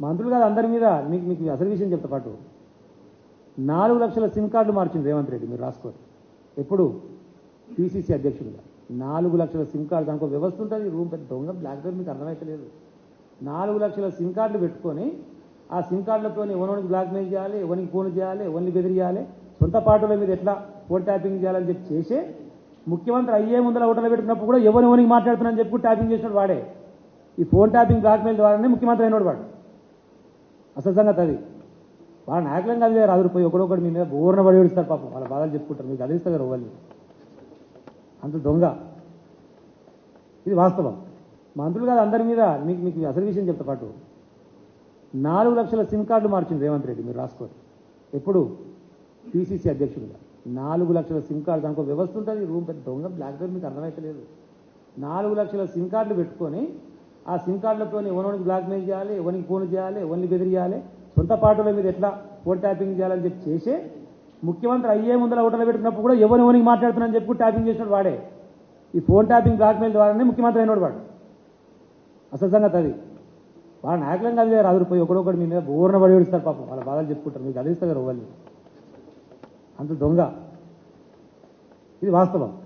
మంత్రులు కాదు అందరి మీద. మీకు మీకు అసలు విషయం చెప్తా పాటు. నాలుగు లక్షల సిమ్ కార్డులు మార్చింది రేవంత్ రెడ్డి మీరు రాసుకోరు. ఎప్పుడు? పిసిసి అధ్యక్షుడిగా. నాలుగు లక్షల సిమ్ కార్డు దానికి వ్యవస్థ ఉంటుంది. రూమ్ పెద్ద దొంగ బ్లాక్ బెయిల్ మీకు అర్థమైతలేదు. నాలుగు లక్షల సిమ్ కార్డులు పెట్టుకొని ఆ సిమ్ కార్డులతో ఎవరికి బ్లాక్మెయిల్ చేయాలి ఎవరికి ఫోన్ చేయాలి ఎవరిని బెదిరియాలి సొంత పార్టీల మీద ఎట్లా ఫోన్ ట్యాపింగ్ చేయాలని చెప్పి చేసే ముఖ్యమంత్రి అయ్యే ముందర ఓటర్లు పెట్టుకున్నప్పుడు కూడా ఎవరు ఎవరికి మాట్లాడుతున్నారని చెప్పి ట్యాపింగ్ చేసినాడు వాడే. ఈ ఫోన్ ట్యాపింగ్ బ్లాక్మెయిల్ ద్వారానే ముఖ్యమంత్రి అయినాడు వాడు. అసలు సంగతి అది. వాళ్ళ నాయకులం కాదు రాదు పోయి ఒకడొకడు మీ మీద బోర్న పడి ఏడుస్తారు పాపం. వాళ్ళ బాధలు చెప్పుకుంటారు. మీకు అదిస్తారు కదా వాళ్ళు అంత దొంగ. ఇది వాస్తవం. మంత్రులు కాదు అందరి మీద మీకు మీకు అసలు విషయం చెప్తా పాటు. నాలుగు లక్షల సిమ్ కార్డులు మార్చింది రేవంత్ రెడ్డి మీరు రాసుకోరు ఎప్పుడు? పిసిసి అధ్యక్షుడిగా. నాలుగు లక్షల సిమ్ కార్డు దానికి వ్యవస్థ ఉంటుంది. రూమ్ పెద్ద దొంగ బ్లాక్ బెయిల్ మీకు అర్థమైతలేదు. నాలుగు లక్షల సిమ్ కార్డులు పెట్టుకొని ఆ సిమ్ కార్డులతో ఎవరికి బ్లాక్మెయిల్ చేయాలి ఎవరికి ఫోన్ చేయాలి ఎవరిని బెదిరియాలి సొంత పార్టీల మీద ఎట్లా ఫోన్ ట్యాపింగ్ చేయాలని చెప్పి చేసి ముఖ్యమంత్రి అయ్యే ముందర ఓటర్లు పెట్టుకున్నప్పుడు కూడా ఎవరిని ఎవరికి మాట్లాడుతున్నాను చెప్పి ట్యాపింగ్ చేసినాడు వాడే. ఈ ఫోన్ ట్యాపింగ్ బ్లాక్మెయిల్ ద్వారానే ముఖ్యమంత్రి అయినాడు వాడు. అసలు సంగతి అది. వాళ్ళ నాయకులం కాదు రాదు పోయి ఒకడొకడు మీ మీద బోర్న పడి ఏడుస్తారు పాపం. వాళ్ళ బాధలు చెప్పుకుంటారు. మీకు అదిస్తారు కదా వాళ్ళు అంత దొంగ. ఇది వాస్తవం.